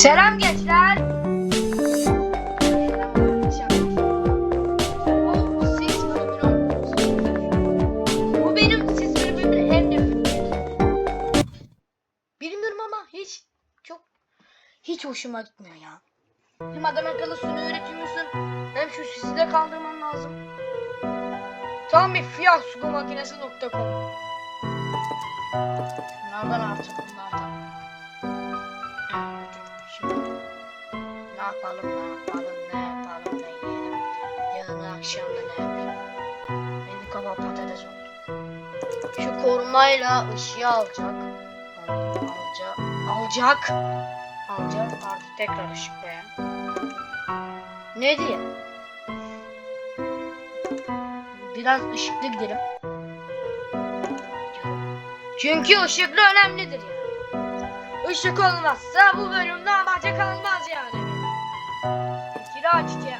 Selam gençler. Bu benim ses bölümümün en nefret. Bilmiyorum ama hiç çok hiç hoşuma gitmiyor ya. Hem adam akıllı sunu öğretmiyorsun hem şu sesi de kaldırman lazım. Tam bir fiyasko makinesi.com Bunlardan artık bunlardan. Ne yapalım ne yiyelim. Yarın akşam da ne yapayım. Benim kafa patates oldu. Şu korumayla ışığı alacak. Alacak. Alacak. Alacak. Artık tekrar ışık be. Ne diye? Biraz ışıklı gidelim. Çünkü ışıklı önemlidir yani. Işık olmazsa bu bölümde amaca yani. Kira çiçeği.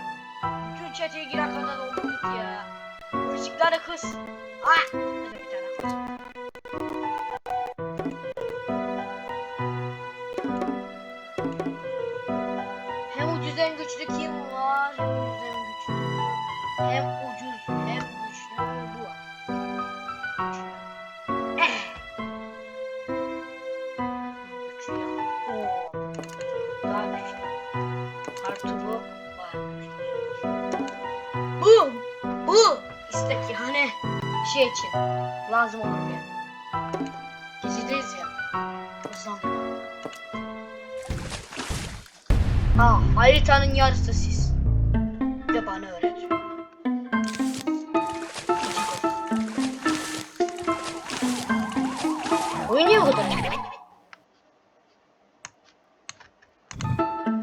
Bütün çeteyi gira kadar oldu git ya. Bu ışıkları kız. Ah! Hem ucuz hem güçlü kim var? Hem ucuz lazım olur diye. Gezideyiz ya. Hızlandı. Ha, haritanın yarısı siz. Bir de bana öğret. Oyun niye bu kadar?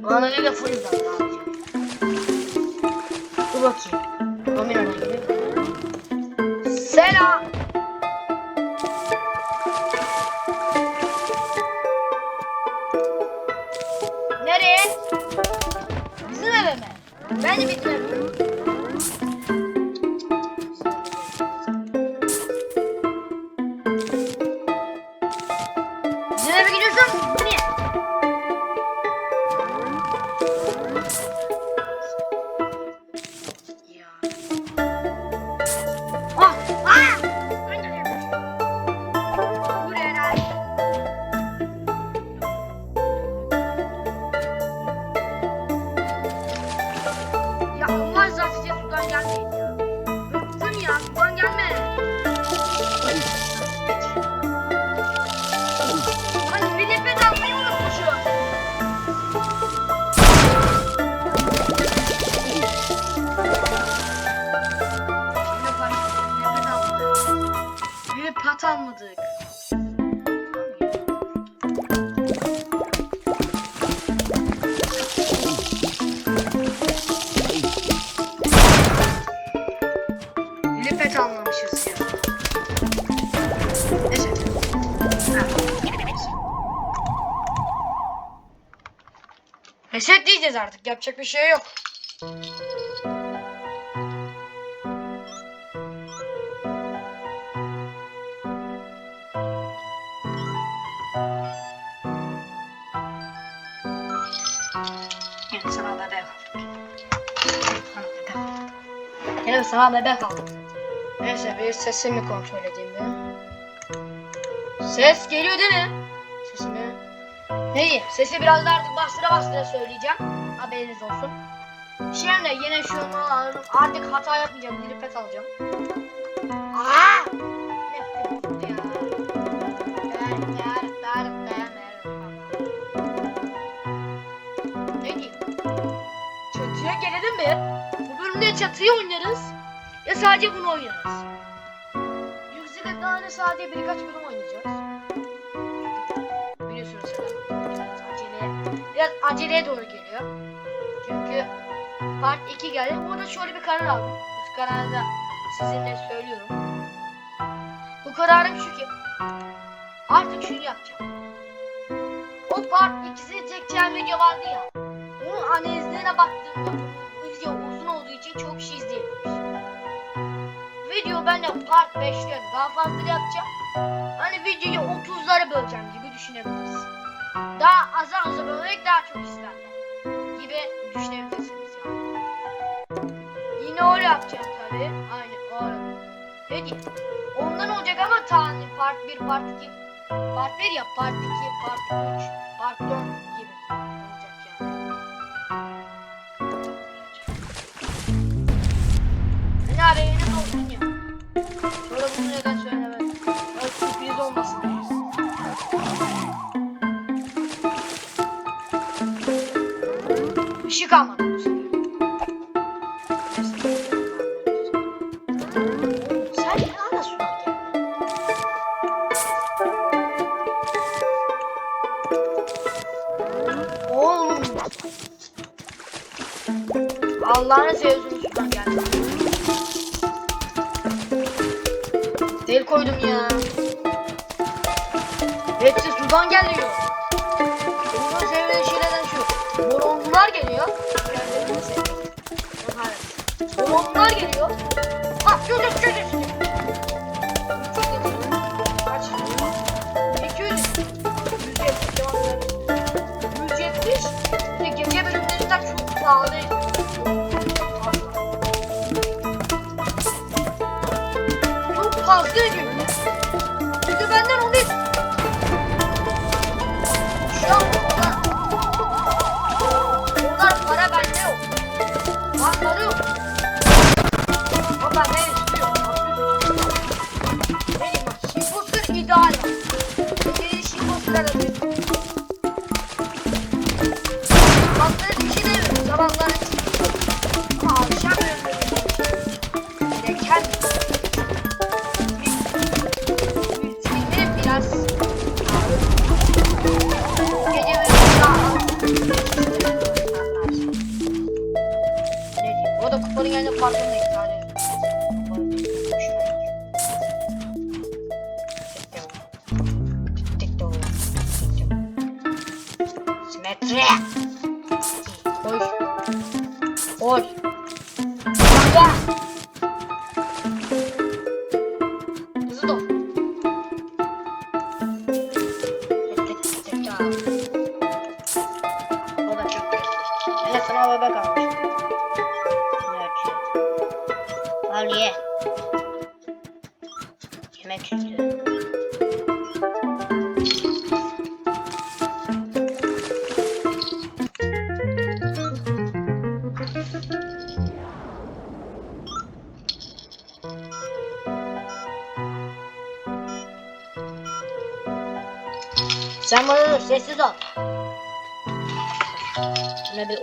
Bana öyle full abicim. Dur bakayım. Kamera Ben de artık. Yapacak bir şey yok. Sana bebek aldık. Sana bebek aldık. Yine sana bebek aldık. Neyse bir sesimi kontrol edeyim bir. Ses geliyor değil mi? Sesimi. Neyi? Sesi biraz daha artık bastıra bastıra söyleyeceğim. Haberiniz olsun. Şimdi yine şunu alırım. Artık hata yapmayacağım. Bir pet alacağım. Aa! Çatıya gelelim mi? Bu bölümde çatıyı oynarız. Ya sadece bunu oynarız. Yüksek Adnan'ı sadece birkaç bölüm oynayacağız. Biliyorsunuz zaten. Biraz aceleye, doğru geliyor. Part 2 geldi. Burada şöyle bir karar aldım. Bu kararı da sizinle söylüyorum. Bu kararım şu ki artık şunu yapacağım. O part 2'si çekeceğim video vardı ya. Onun analizlerine baktığımda bu video uzun olduğu için çok kişi izleyememiş. Video ben de part 5'te daha fazla yapacağım. Hani videoyu 30'lara böleceğim gibi düşünebiliriz. Daha azar azar olarak daha çok isterler gibi düşünebilirsiniz yani. Yine öyle yapacağım tabi. Aynı öyle. Diyeyim? Ondan olacak ama tane part 1, part 2, part 1 ya part 2, part 3, part 4 gibi olacak yani. Ne ara yeni oldun ya. Bunu neden söylemedin? Öyle sürpriz olmasın diye. Işık almadı Koydum ya. Hepsi sudan geliyor. Bunun sevdiği şeylerden şu. Moronlar geliyor. Moronlar geliyor. Ah çocuk çocuk. Kaç? 200. 170 devam edelim. 170. Bir de gece bölümlerinden çok pahalı. Çok fazla おいしょ。おい。Şuna bir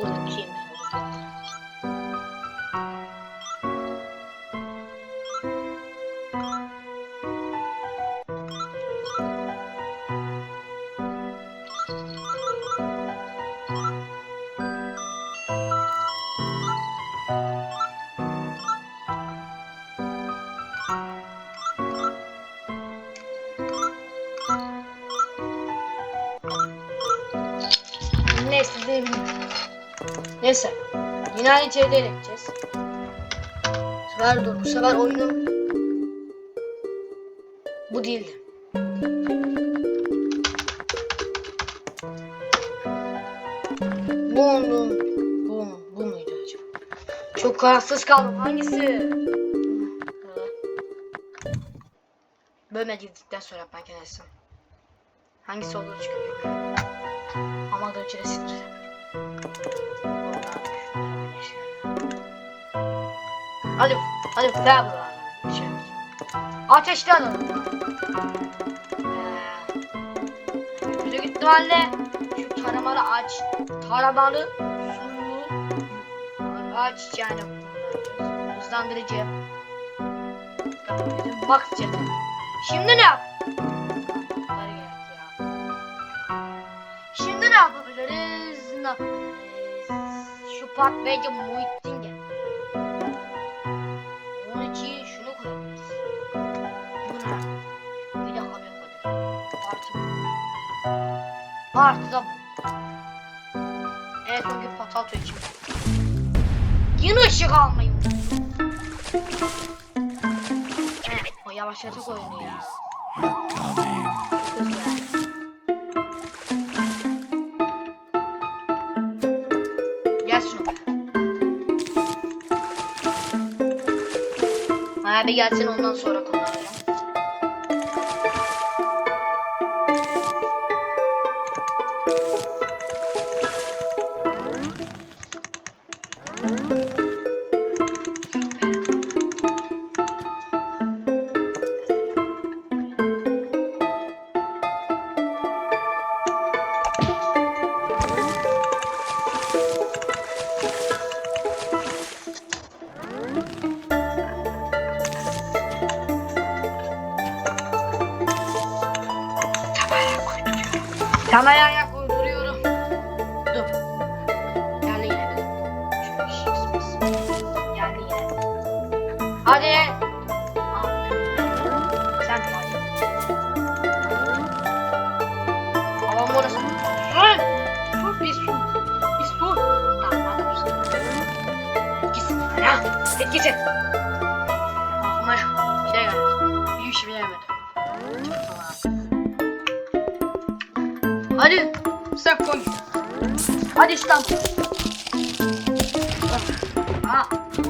Neyse. Yine aynı şeyleri yapacağız. Sefer dur. Bu sefer oyunum bu değildi. Bu mu? Bu mu? Bu muydu acaba? Çok kararsız kaldım. Hangisi? Bölme girdikten sonra ben kendisem. Hangisi olduğunu çıkıyor. Ama da içeri sinir. Hadi, hadi ver bu şey. Ateşli alalım. Ee, Büyük ihtimalle şu taramalı ağaç, taramalı sulu ağaç yani. Hızlandırıcı. Bak canım. Şimdi ne yap? Şimdi ne yapabiliriz? Ne yapabiliriz? Şu patlayıcı Muhittin Arttım. Evet bugün patat için. Yine ışık almayayım. Evet, yavaşlatık oyunu ya. Gel şunu. Abi gelsin ondan sonra konuş. Git gitsin. Aklıma şey geldi. Bir iş bilemedim. Hadi sen koy. Hadi İstanbul. Ha,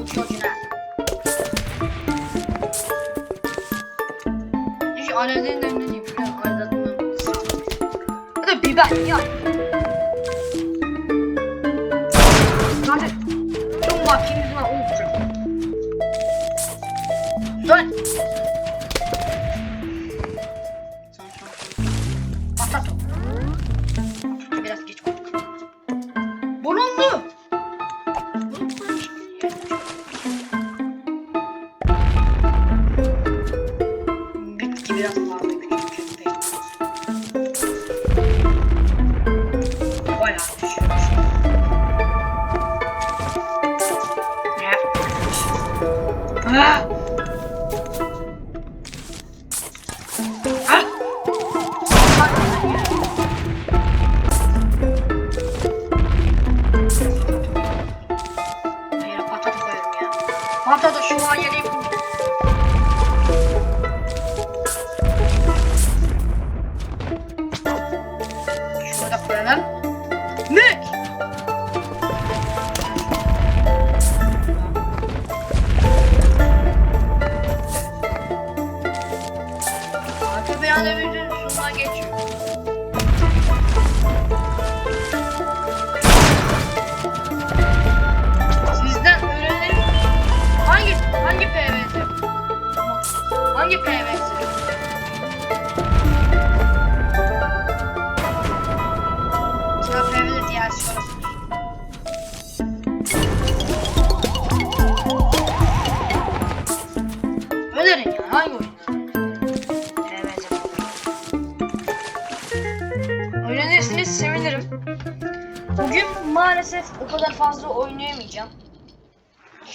uçuyor yine. Şu alevlerin önüne diyeyim. Şuraya aydınlatmam. Hadi biber ya.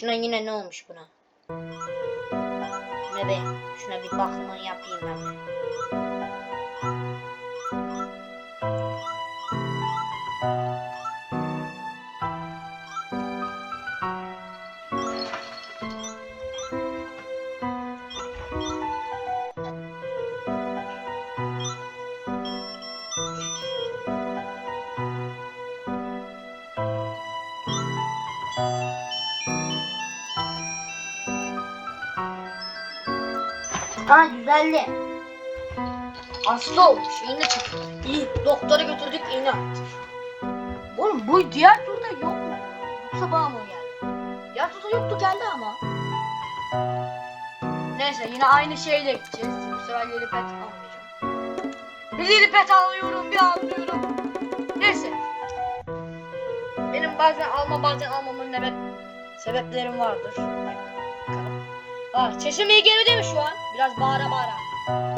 Şuna yine ne olmuş buna? Ne be? Şuna bir bakımını yapayım ben. Ha düzeldi. Hasta olmuş. iğne çıktı. İyi. Doktora götürdük iğne attı. Oğlum bu diğer turda yok mu? Bana mı geldi? Diğer turda yoktu geldi ama. Neyse yine aynı şeyle gideceğiz. Bu sefer yeni pet almayacağım. Bir yeni pet alıyorum bir alıyorum. Neyse. Benim bazen alma bazen almamın sebep sebeplerim vardır. Ah, sesim iyi geliyor değil mi şu an? Biraz bağıra bağıra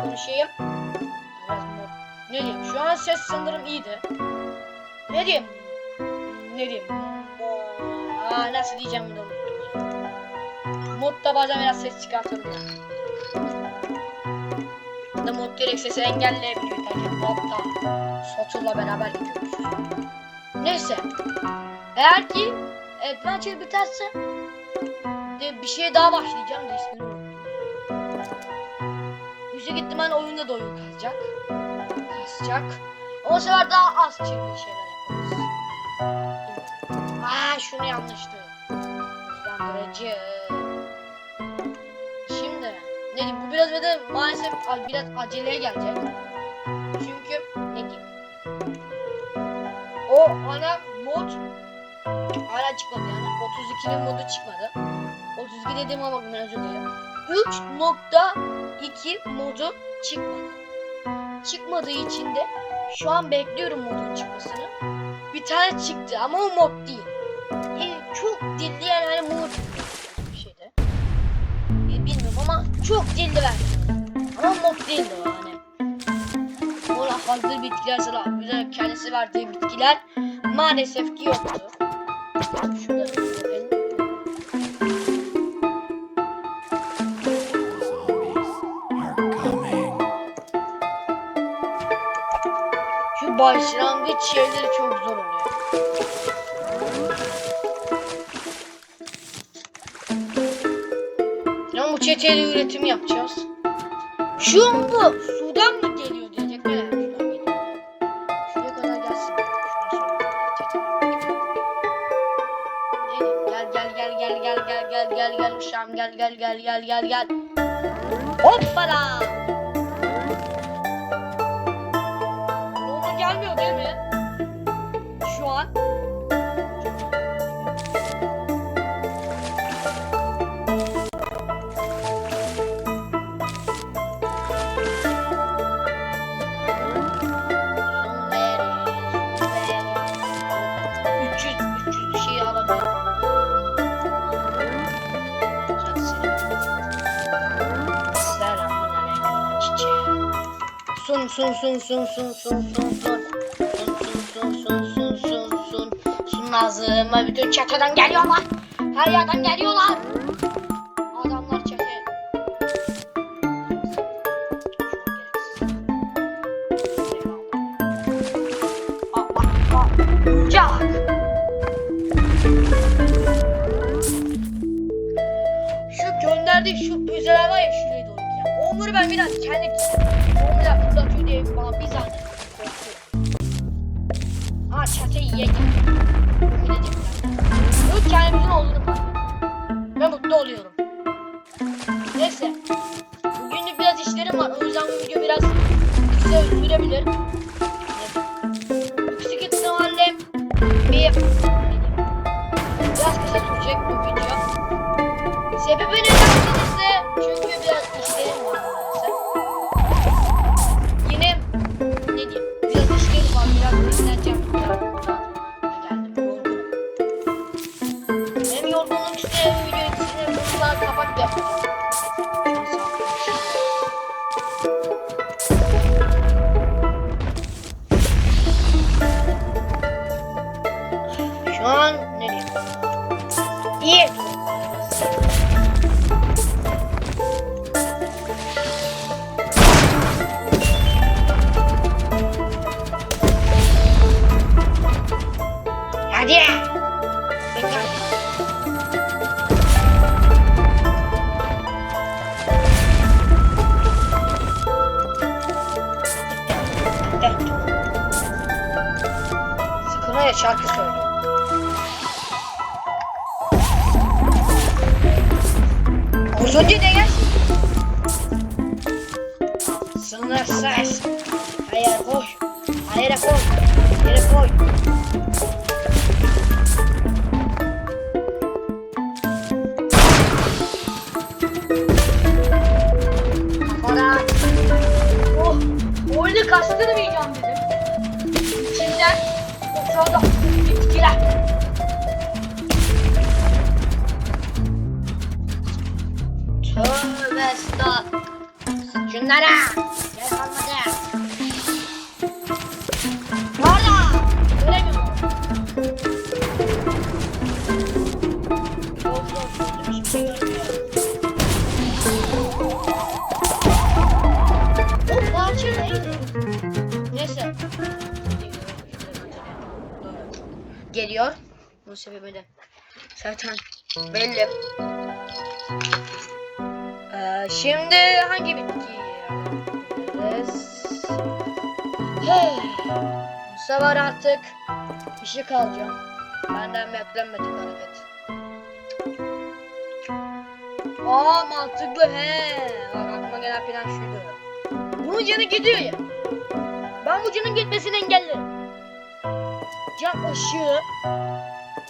konuşayım. Biraz mod. Ne diyeyim? Şu an ses sanırım iyiydi. Ne diyeyim? Ne diyeyim? Aa, nasıl diyeceğim bunu. Modda bazen biraz ses çıkartabiliyor. Da mod direkt sesi engelleyebiliyor derken modda Sotur'la beraber gidiyoruz. Neyse. Eğer ki Adventure biterse de bir şeye daha başlayacağım da ismini. Yüksek ihtimal oyunda da oyun kazacak. Kasacak. O sefer daha az çirkin şeyler yaparız. Aa şunu yanlıştı. Hızlandırıcı. Şimdi dedim bu biraz ve maalesef biraz aceleye gelecek. Çünkü ne diyeyim? O ana mod hala çıkmadı yani. 32'nin modu çıkmadı. 32 dediğim ama ben özür dilerim. 3.2 modu çıkmadı. Çıkmadığı için de şu an bekliyorum modun çıkmasını. Bir tane çıktı ama o mod değil. Ee, çok dilli yani hani mod bir şeyde. Ee, bilmiyorum ama çok dilli verdi. Ama mod değildi o hani. Ona hazır bitkiler sana kendisi verdiği bitkiler maalesef ki yoktu. Şurada başlangıç yerleri çok zor oluyor. Ama bu çeteyle üretim yapacağız. Şu an bu sudan mı geliyor diyecek. Ne şuradan geliyor. Şuraya kadar gelsin. Gel gel gel gel gel gel gel gel gel uşağım gel gel gel gel gel gel. Hoppala. Sun sun sun sun sun sun sun sun. Sun sun sun sun sun lazım. Bütün çeteden geliyorlar. Her yerden geliyorlar. Adamlar çete. Oyuncak. Şu gönderdiği şu füzeler var ya giden. Onları ben biraz kendi onları fırlatıyor diye bana bir zahmet. Ha çateyi edecek ben. Yok kendimizin olduğunu fark. Ben mutlu oluyorum. Neyse. Bugünlük biraz işlerim var. O yüzden bu video biraz kısa sürebilir. Yüksek ihtimalle bir biraz kısa sürecek bu video. Buradan nereye? Diğer Hadi. Yeter. Sıkılıyor şarkı söyle. Hayır koy. Koy. Kafana. Oh. Oyunu kastırmayacağım dedim. O sırada bitkiler. Tövbe estağfurullah. Şunlara. Bu sebebi de. Zaten belli. Ee, şimdi hangi bitkiyi alabiliriz? Hey, Bu sefer artık ışık alacağım. Benden beklenmedik hareket. Aa mantıklı he. Bak gelen plan şuydu. Bunun canı gidiyor ya. Ben bu canın gitmesini engellerim. Can ışığı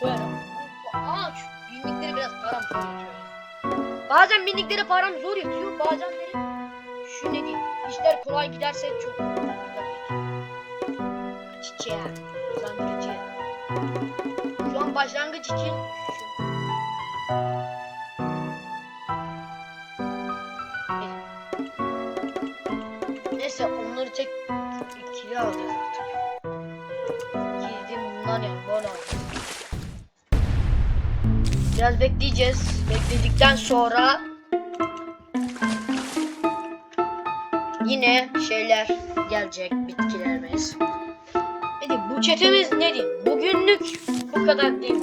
koyarım. Aa şu binlikleri biraz param zor yatıyor. Bazen binlikleri param zor yatıyor. Bazenleri şu ne diyeyim. İşler kolay giderse çok güzel yatıyor. Çiçeğe. Hızlandırıcı. Şu an başlangıç için şu. Biraz bekleyeceğiz. Bekledikten sonra yine şeyler gelecek bitkilerimiz. Hadi bu çetemiz ne diyeyim? Bugünlük bu kadar değil.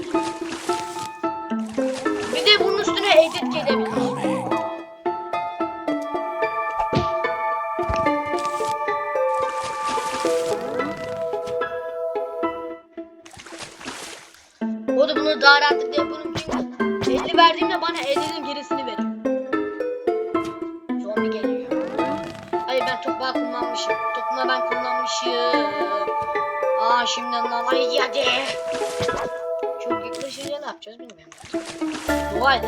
Dua.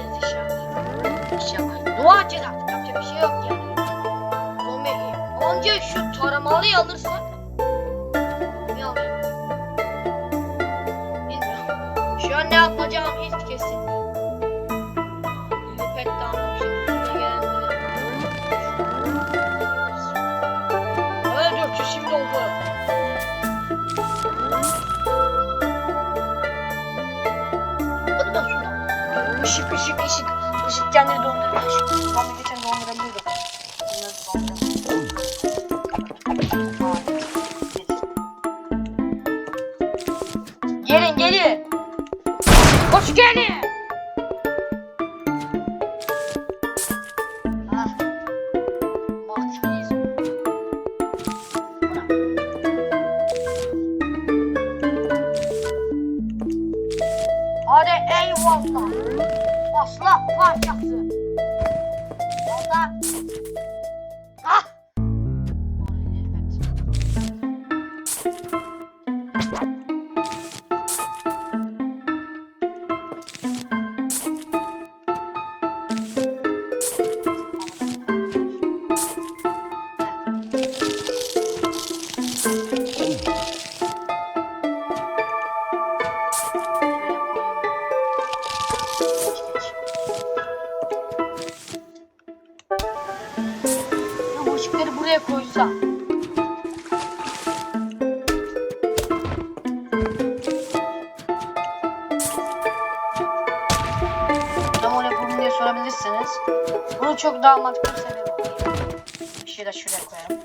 Dua edeceğiz artık. Bir şey yok yani. Zombi önce şu taramalıyı alırsak. Işık ışık ışık. Işık kendini donduruyor. Işık. Daha mantıklı bir sebebi var. Bir şey de şuraya koyalım.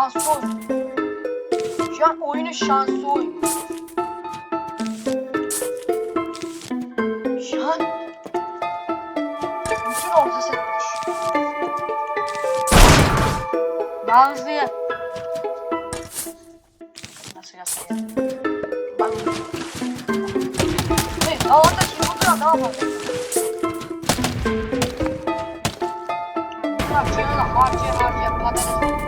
Şanslı oyun. Şu an oyunun şanslı oyunu. Şu an bütün. Daha hızlı yap. Nasıl yaslayayım? Bak. Hey, havada şimdi bu kadar daha fazla. canını harcaya harcaya patates.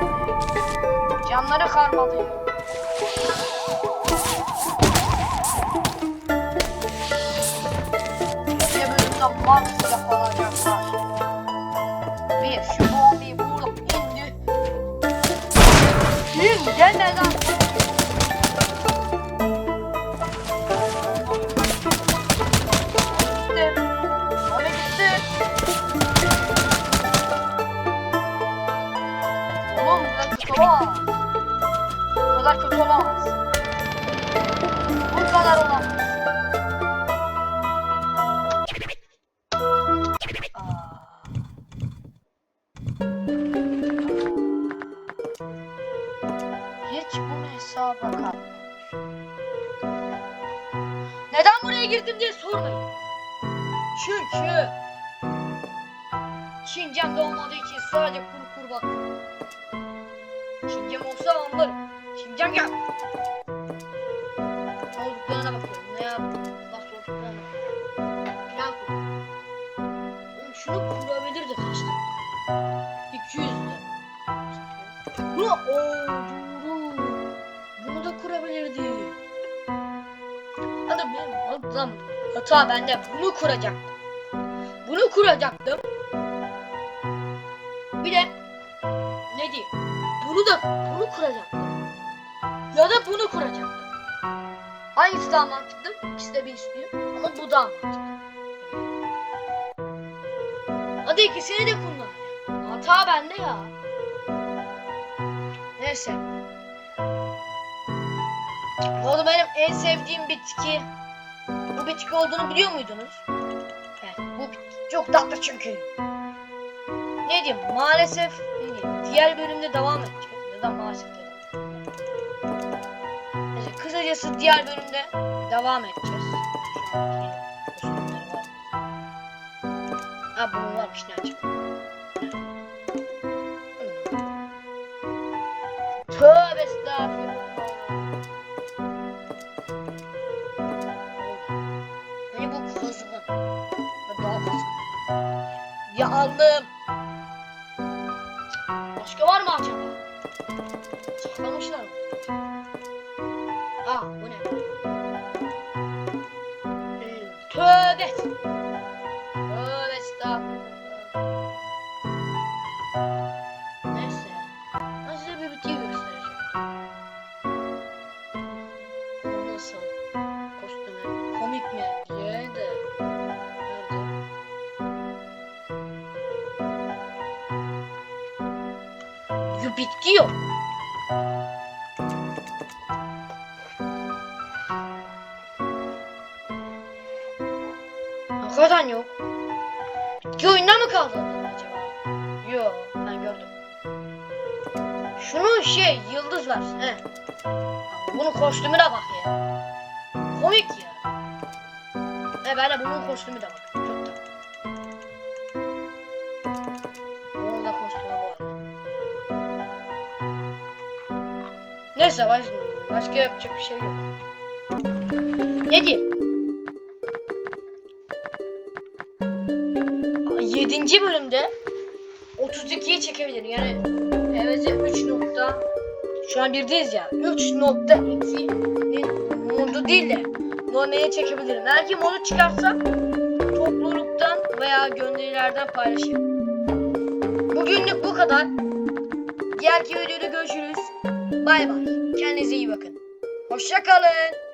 Canları karmalıyor. İşte bölümde Mars yapılacaklar. Bir şu bombayı vurup indi. İn gelmeden. Adam hata bende. Bunu kuracaktım. Bunu kuracaktım. Bir de ne diyeyim? Bunu da bunu kuracaktım. Ya da bunu kuracaktım. Hangisi daha mantıklı? İkisi de bir istiyor. Ama bu daha mantıklı. Hadi ikisini de kullan. Hata bende ya. Neyse. Arada benim en sevdiğim bitki bu bitki olduğunu biliyor muydunuz? Evet, bu bitki çok tatlı çünkü. Ne diyeyim maalesef diğer bölümde devam edeceğiz. Neden maalesef dedim. Kısacası diğer bölümde devam edeceğiz. Ha bunu varmış ne açık. Tövbe estağfurullah. Aldım. Başka var mı acaba? Saklamışlar mı? Hakikaten yok. Bitki oyunda mı kaldı acaba? Yok ben gördüm. Şunun şey yıldız var. He. Bunun kostümüne bak ya. Komik ya. He ben de bunun kostümü de bak. Çok da. Bunun da kostümü bu arada. Neyse baş, başka yapacak bir şey yok. Ne diyeyim? Yedinci bölümde 32'yi çekebilirim. Yani evet 3 nokta şu an birdeyiz ya. 3.2'nin modu değil de normale çekebilirim. Eğer ki modu çıkarsa topluluktan veya gönderilerden paylaşırım. Bugünlük bu kadar. Diğerki videoda görüşürüz. Bay bay. Kendinize iyi bakın. Hoşça kalın.